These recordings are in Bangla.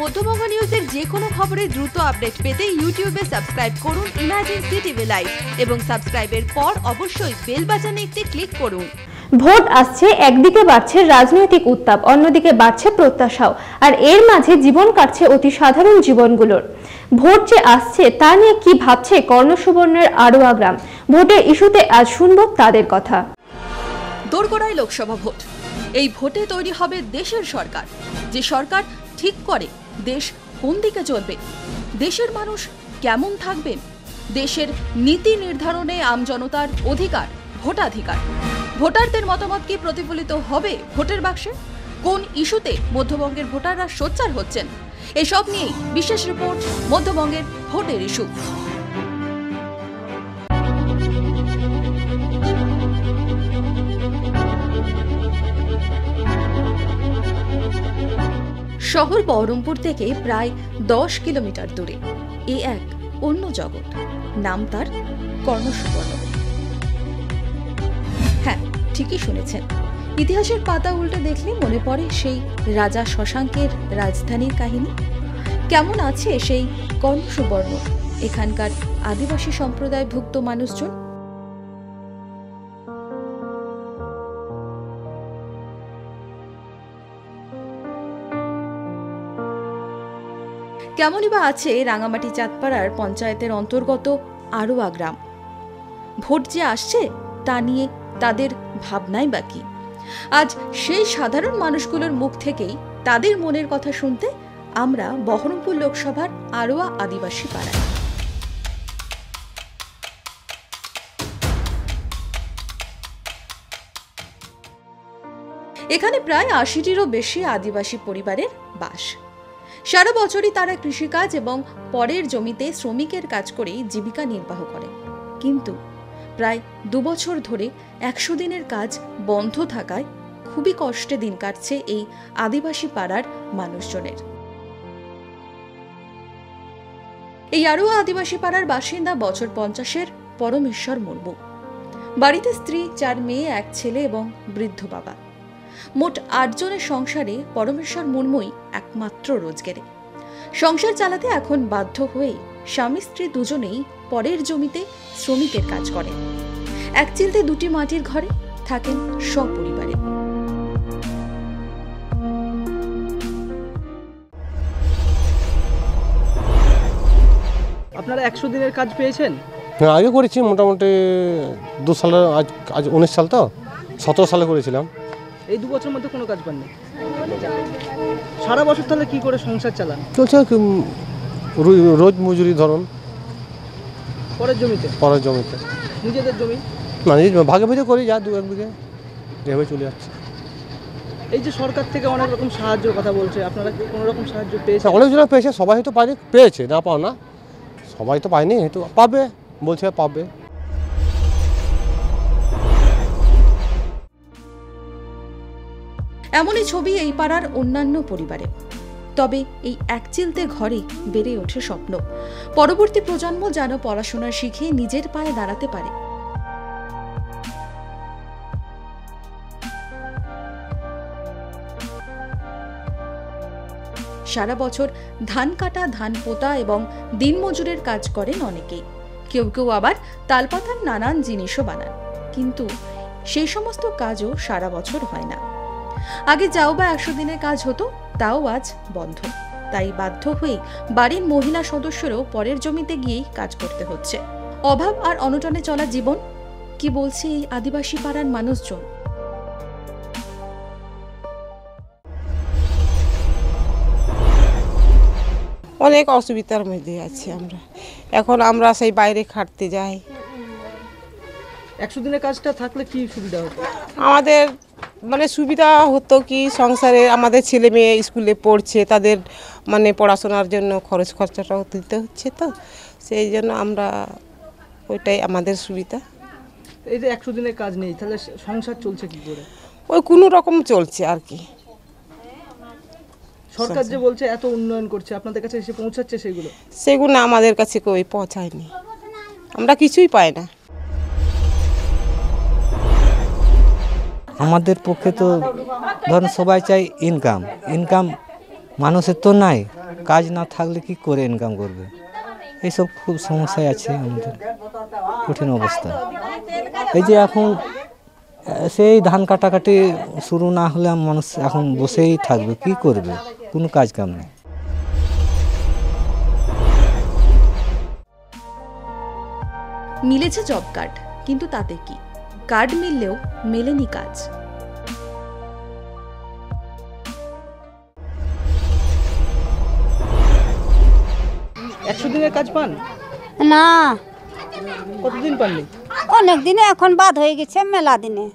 মধ্যবঙ্গ নিউজের যে কোনো খবরের দ্রুত আপডেট পেতে ইউটিউবে সাবস্ক্রাইব করুন ইমাজিন সিটিভি লাইভ এবং সাবস্ক্রাইবের পর অবশ্যই বেল বাজানে একটি ক্লিক করুন। ভোট আসছে একদিকে বাড়ছে রাজনৈতিক উত্তাপ অন্যদিকে বাড়ছে প্রত্যাশাও আর এর মাঝে জীবন কাটছে অতি সাধারণ জীবনগুলোর। ভোট যে আসছে তা নিয়ে কি ভাবছে কর্ণসুবর্ণের আড়োয়া গ্রাম? ভোটের ইস্যুতে আজ শুনব তাদের কথা। দোরগোড়ায় লোকসভা ভোট। এই ভোটে তৈরি হবে দেশের সরকার। যে সরকার ঠিক করে দেশ কোন দিকে চলবে? দেশের মানুষ কেমন থাকবেন? দেশের নীতি নির্ধারণে আমজনতার অধিকার, ভোটাধিকার। ভোটারদের মতামত কি প্রতিফলিত হবে ভোটের বাক্সে? কোন ইস্যুতে মধ্যবঙ্গের ভোটাররা সোচ্চার হচ্ছেন? এসব নিয়েই বিশেষ রিপোর্ট মধ্যবঙ্গের ভোটের ইস্যু। শহর বহরমপুর থেকে প্রায় দশ কিলোমিটার দূরে। এ এক অন্য জগৎ। নাম তার কর্ণসুবর্ণ। হ্যাঁ ঠিকই শুনেছেন। ইতিহাসের পাতা উল্টে দেখলে মনে পড়ে সেই রাজা শশাঙ্কের রাজধানীর কাহিনী। কেমন আছে সেই কর্ণসুবর্ণ? এখানকার আদিবাসী সম্প্রদায়ভুক্ত মানুষজন কেমনই বা আছে রাঙামাটি চাঁদপাড়ার পঞ্চায়েতের অন্তর্গত আরোয়া গ্রাম। ভোট যে আসছে তা নিয়ে তাদের ভাবনাই বাকি আজ সেই সাধারণ মানুষগুলোর মুখ থেকেই তাদের মনের কথা শুনতে আমরা বহরমপুর লোকসভার আরোয়া আদিবাসী পাড়ায়। এখানে প্রায় আশিটিরও বেশি আদিবাসী পরিবারের বাস। সারা বছরই তারা কৃষিকাজ এবং পরের জমিতে শ্রমিকের কাজ করেই জীবিকা নির্বাহ করে। কিন্তু প্রায় দুবছর ধরে একশো দিনের কাজ বন্ধ থাকায় খুবই কষ্টে দিন কাটছে এই আদিবাসী পাড়ার মানুষজনের। এই আরও আদিবাসী পাড়ার বাসিন্দা বছর পঞ্চাশের পরমেশ্বর মুর্মু। বাড়িতে স্ত্রী, চার মেয়ে, এক ছেলে এবং বৃদ্ধ বাবা। মোট আটজনের সংসারে পরমেশ্বর মুর্মুই একমাত্র রোজগারে। সংসার চালাতে এখন বাধ্য হয়ে স্বামী স্ত্রী দুজনেই পরের জমিতে শ্রমিকের কাজ করেন। এক চিলতে দুটি মাটির ঘরে থাকেন সপরিবারে। আপনারা একশো দিনের কাজ পেয়েছেন? হ্যাঁ আগে করেছি মোটামুটি দু সালে আজ আজ উনিশ সাল তো সতেরো সালে করেছিলাম। এই দু বছরের মধ্যে কোনো কাজ পাননি? সারা বছর তাহলে কি করে সংসার চালান? চলছে রোজ মজুরি ধরুন। পরের জমিতে? পরের জমিতে। নিজেদের জমি? না নিজে ভাগে ভাগে করি যা দু এক বিঘে এভাবে চলে যাচ্ছে। এই যে সরকার থেকে অনেক রকম সাহায্যের কথা বলছে আপনারা কি কোনো রকম সাহায্য পেয়েছেন? অনেকজনে পেয়েছে সবাই হয়তো পায়নি পেয়েছে না পাও না। সবাই তো পায়নি হয়তো পাবে বলছে পাবে। এমনই ছবি এই পাড়ার অন্যান্য পরিবারে। তবে এই একচিলতে ঘরে বেড়ে ওঠে স্বপ্ন। পরবর্তী প্রজন্ম যেন পড়াশোনা শিখে নিজের পায়ে দাঁড়াতে পারে। সারা বছর ধান কাটা, ধান পোতা এবং দিনমজুরের কাজ করেন অনেকেই। কেউ কেউ আবার তালপাতার নানান জিনিসও বানান। কিন্তু সেই সমস্ত কাজও সারা বছর হয় না। আগে যাও বা একশো দিনের কাজ হতো তাও আজ বন্ধ। তাই বাধ্য হয়ে বাড়ির মহিলা সদস্যরও পরের জমিতে গিয়েই কাজ করতে হচ্ছে। অভাব আর অনটনে চলা জীবন কি বলছে এই আদিবাসী পাড়ার মানুষজন? অনেক অসুবিধার মধ্যে আছি আমরা। এখন আমরা সেই বাইরে খাটতে যাই। একশো দিনের কাজটা থাকলে কি সুবিধা হতো? আমাদের মানে সুবিধা হতো কি সংসারে আমাদের ছেলে মেয়ে স্কুলে পড়ছে তাদের মানে পড়াশোনার জন্য খরচ খরচাটাও দিতে হচ্ছে তো। সেই জন্য আমরা ওইটাই আমাদের সুবিধা। এই যে একশো দিনের কাজ নেই তাহলে সংসার চলছে কি করে? ওই কোনো রকম চলছে আর কি। সরকার যে বলছে এত উন্নয়ন করছে আপনাদের কাছে এসে পৌঁছাচ্ছে সেগুলো? সেগুলো আমাদের কাছে কই পৌঁছায়নি। আমরা কিছুই পাই না। আমাদের পক্ষে তো ধরুন সবাই চাই ইনকাম ইনকাম মানুষের তো নাই, কাজ না থাকলে কি করে ইনকাম করবে? এইসব খুব সমস্যায় আছে আমাদের, কঠিন অবস্থা। এই যে এখন, সেই ধান কাটাকাটি শুরু না হলে মানুষ এখন বসেই থাকবে, কি করবে? কোনো কাজ কাম নেই। মিলেছে জব কার্ড, কিন্তু তাতে কি? কার্ড মিললেও মেলেনি কাজ। একশো দিনের কাজ পান? না। কতদিন পাননি? অনেক দিনে এখন বাদ হয়ে গেছে মেলা দিনে।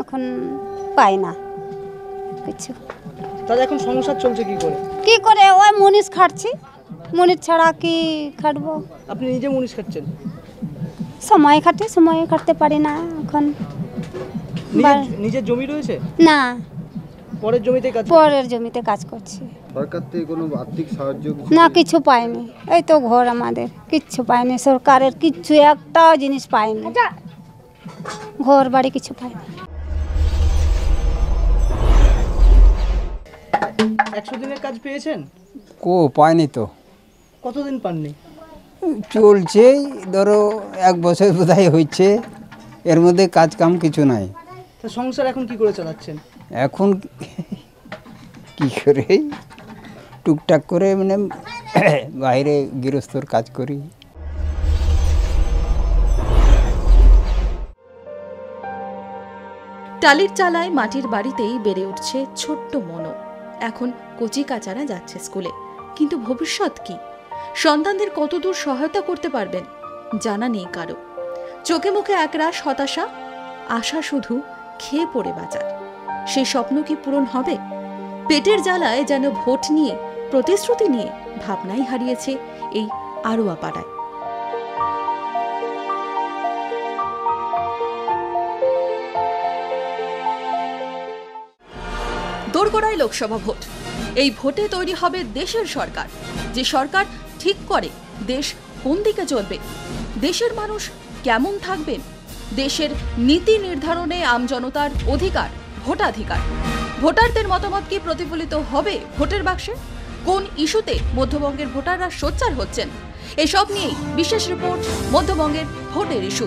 এখন পাই না কিছু। তাহলে এখন সংসার চলছে কি করে? কি করে? ওই মুনিশ খাটছি। মুনিশ ছাড়া কি খাটবো? আপনি নিজে মুনিশ খাচ্ছেন সময় খাটে সময় খাটতে পারি না এখন। নিজের জমি রয়েছে? না। পরের জমিতে কাজ পরের জমিতে কাজ করছি। সরকার থেকে কোনো আর্থিক সাহায্য না কিছু পাইনি। এই তো ঘর আমাদের কিচ্ছু পাইনি। সরকারের কিচ্ছু একটাও জিনিস পাইনি। ঘর বাড়ি কিছু পাইনি। একশো দিনের কাজ পেয়েছেন? কো পায়নি তো। কতদিন পাননি? চলছে ধরো এক বছর বোধহয় হচ্ছে এর মধ্যে কাজ কাম কিছু নাই। তা সংসার এখন কি করে চালাচ্ছেন? এখন কি করে? টুকটাক করে মানে বাইরে গৃহস্থর কাজ করি। টালির চালায় মাটির বাড়িতেই বেড়ে উঠছে ছোট্ট মনো। এখন কচি কাচারা যাচ্ছে স্কুলে। কিন্তু ভবিষ্যৎ কি? সন্তানদের কতদূর সহায়তা করতে পারবেন? জানা নেই কারও। চোখে মুখে একরাশ হতাশা, আশা শুধু খেয়ে পড়ে বাঁচার। সেই স্বপ্ন কি পূরণ হবে? পেটের জ্বালায় যেন ভোট নিয়ে, প্রতিশ্রুতি নিয়ে ভাবনাই হারিয়েছে এই আরোয়া পাড়ায় দোরগোড়ায় লোকসভা ভোট। এই ভোটে তৈরি হবে দেশের সরকার। যে সরকার ঠিক করে দেশ কোন দিকে চলবে? দেশের মানুষ কেমন থাকবেন? দেশের নীতি নির্ধারণে আমজনতার অধিকার, ভোটাধিকার। ভোটারদের মতামত কি প্রতিফলিত হবে ভোটের বাক্সে? কোন ইস্যুতে মধ্যবঙ্গের ভোটাররা সোচ্চার হচ্ছেন? এসব নিয়েই বিশেষ রিপোর্ট মধ্যবঙ্গের ভোটের ইস্যু।